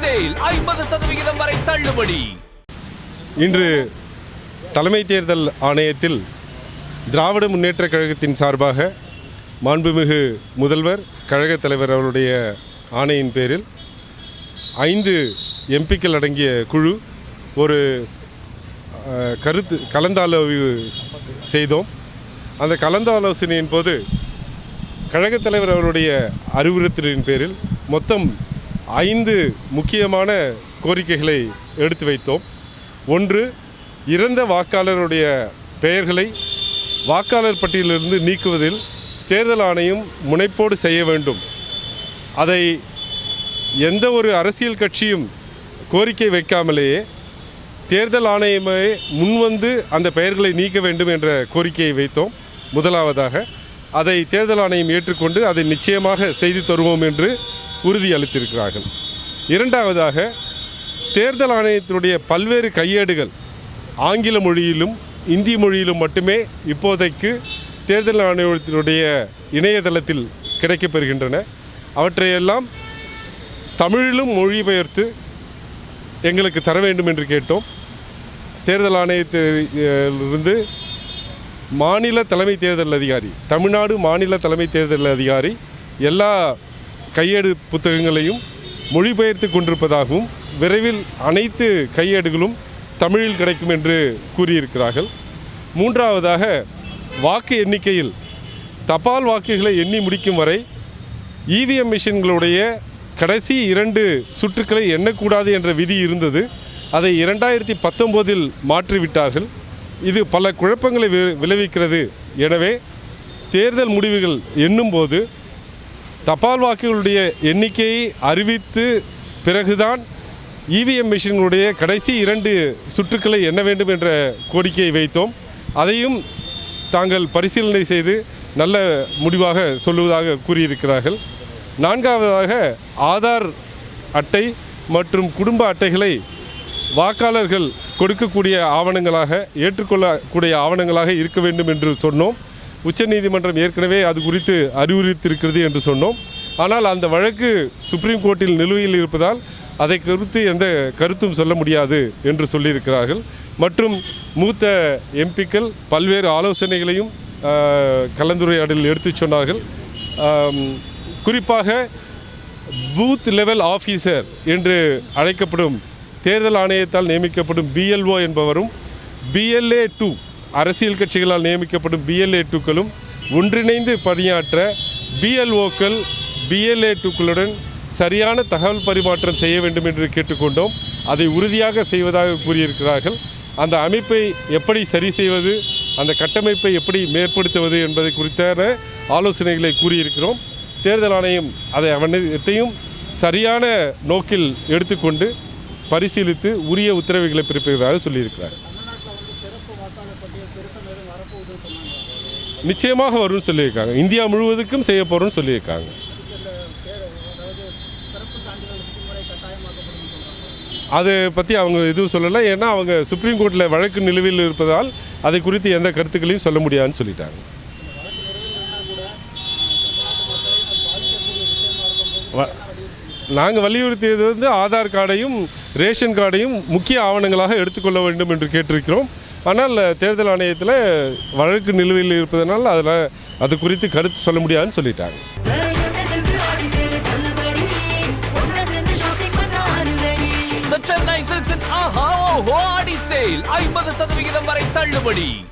Sale ஐம்பது சதவிகிதம் வரை தள்ளுபடி. இன்று தலைமை தேர்தல் ஆணையத்தில் திராவிட முன்னேற்ற கழகத்தின் சார்பாக மாண்புமிகு முதல்வர் கழகத் தலைவர் அவருடைய ஆணையின் பேரில் ஐந்து எம்பிக்கள் அடங்கிய குழு ஒரு கருத்து கலந்தாலோய்வு செய்தோம். அந்த கலந்தாலோசனையின் போது கழகத் தலைவர் அவருடைய அறிவுறுத்தலின் பேரில் மொத்தம் ஐந்து முக்கியமான கோரிக்கைகளை எடுத்து வைத்தோம். ஒன்று இறந்த வாக்காளருடைய பெயர்களை வாக்காளர் பட்டியலிருந்து நீக்குவதில் தேர்தல் ஆணையம் முனைப்போடு செய்ய வேண்டும். அதை எந்த ஒரு அரசியல் கட்சியும் கோரிக்கை வைக்காமலேயே தேர்தல் ஆணையமே முன்வந்து அந்த பெயர்களை நீக்க வேண்டும் என்ற கோரிக்கையை வைத்தோம். முதலாவதாக அதை தேர்தல் ஆணையம் ஏற்றுக்கொண்டு அதை நிச்சயமாக செய்து தருவோம் என்று உறுதியளித்திருக்கிறார்கள். இரண்டாவதாக தேர்தல் ஆணையத்தினுடைய பல்வேறு கையேடுகள் ஆங்கில மொழியிலும் இந்தி மொழியிலும் மட்டுமே இப்போதைக்கு தேர்தல் ஆணையத்தினுடைய இணையதளத்தில் கிடைக்கப்பெறுகின்றன அவற்றையெல்லாம் தமிழிலும் மொழிபெயர்த்து எங்களுக்கு தர வேண்டும் என்று கேட்டோம். தேர்தல் ஆணையத்திலிருந்து மாநில தலைமை தேர்தல் அதிகாரி தமிழ்நாடு மாநில தலைமை தேர்தல் அதிகாரி எல்லா கையேடு புத்தகங்களையும் மொழிபெயர்த்து கொண்டிருப்பதாகவும் விரைவில் அனைத்து கையேடுகளும் தமிழில் கிடைக்கும் என்று கூறியிருக்கிறார்கள். மூன்றாவதாக வாக்கு எண்ணிக்கையில் தபால் வாக்குகளை எண்ணி முடிக்கும் வரை இவிஎம் மிஷின்களுடைய கடைசி இரண்டு சுற்றுக்களை எண்ணக்கூடாது என்ற விதி இருந்தது. அதை இரண்டாயிரத்தி பத்தொம்போதில் மாற்றிவிட்டார்கள். இது பல குழப்பங்களை வி- விளைவிக்கிறது. எனவே தேர்தல் முடிவுகள் எண்ணும்போது தபால் வாக்குகளுடைய எண்ணிக்கையை அறிவித்து பிறகுதான் இவிஎம் மிஷினுடைய கடைசி இரண்டு சுற்றுக்களை எண்ண வேண்டும் என்ற கோரிக்கையை வைத்தோம். அதையும் தாங்கள் பரிசீலனை செய்து நல்ல முடிவாக சொல்லுவதாக கூறியிருக்கிறார்கள். நான்காவதாக ஆதார் அட்டை மற்றும் குடும்ப அட்டைகளை வாக்காளர்கள் கொடுக்கக்கூடிய ஆவணங்களாக ஏற்றுக்கொள்ளக்கூடிய ஆவணங்களாக இருக்க வேண்டும் என்று சொன்னோம். உச்சநீதிமன்றம் ஏற்கனவே அது குறித்து அறிவுறுத்தியிருக்கிறது என்று சொன்னோம். ஆனால் அந்த வழக்கு சுப்ரீம் கோர்ட்டில் நிலுவையில் இருப்பதால் அதை குறித்து எந்த கருத்தும் சொல்ல முடியாது என்று சொல்லியிருக்கிறார்கள். மற்றும் மூத்த எம்பிக்கள் பல்வேறு ஆலோசனைகளையும் கலந்துரையாடலில் எடுத்துச் சொன்னார்கள். குறிப்பாக பூத் லெவல் ஆஃபீஸர் என்று அழைக்கப்படும் தேர்தல் ஆணையத்தால் நியமிக்கப்படும் பிஎல்ஓ என்பவரும் பிஎல்ஏ டூ அரசியல் கட்சிகளால் நியமிக்கப்படும் பிஎல்ஏ டூக்களும் ஒன்றிணைந்து பணியாற்ற பிஎல்ஓக்கள் பிஎல்ஏ டூக்களுடன் சரியான தகவல் பரிமாற்றம் செய்ய வேண்டும் என்று கேட்டுக்கொண்டோம். அதை உறுதியாக செய்வதாக கூறியிருக்கிறார்கள். அந்த அமைப்பை எப்படி சரி செய்வது அந்த கட்டமைப்பை எப்படி மேற்படுத்துவது என்பதை குறித்தான ஆலோசனைகளை கூறியிருக்கிறோம். தேர்தல் ஆணையம் அதை அனைத்தையும் சரியான நோக்கில் எடுத்துக்கொண்டு பரிசீலித்து உரிய உத்தரவுகளை பிறப்பிப்பதாக சொல்லியிருக்கிறார். நிச்சயமாக வரும்னு சொல்லியிருக்காங்க. இந்தியா முழுவதுக்கும் செய்ய போகிறோம்னு சொல்லியிருக்காங்க. அதை பற்றி அவங்க எதுவும் சொல்லலை. ஏன்னா அவங்க சுப்ரீம் கோர்ட்டில் வழக்கு நிலுவையில் இருப்பதால் அதை குறித்து எந்த கருத்துக்களையும் சொல்ல முடியாதுன்னு சொல்லிட்டாங்க. நாங்கள் வலியுறுத்தியது வந்து ஆதார் கார்டையும் ரேஷன் கார்டையும் முக்கிய ஆவணங்களாக எடுத்துக்கொள்ள வேண்டும் என்று கேட்டிருக்கிறோம். ஆனால் தேர்தல் ஆணையத்தில் வழக்கு நிலுவையில் இருப்பதனால் அதில் அது குறித்து கருத்து சொல்ல முடியாதுன்னு சொல்லிட்டாங்க. சென்னை Chennai ஆஹா ஓஹோ ஆடி சேல் ஐம்பது சதவிகிதம் வரை தள்ளுபடி.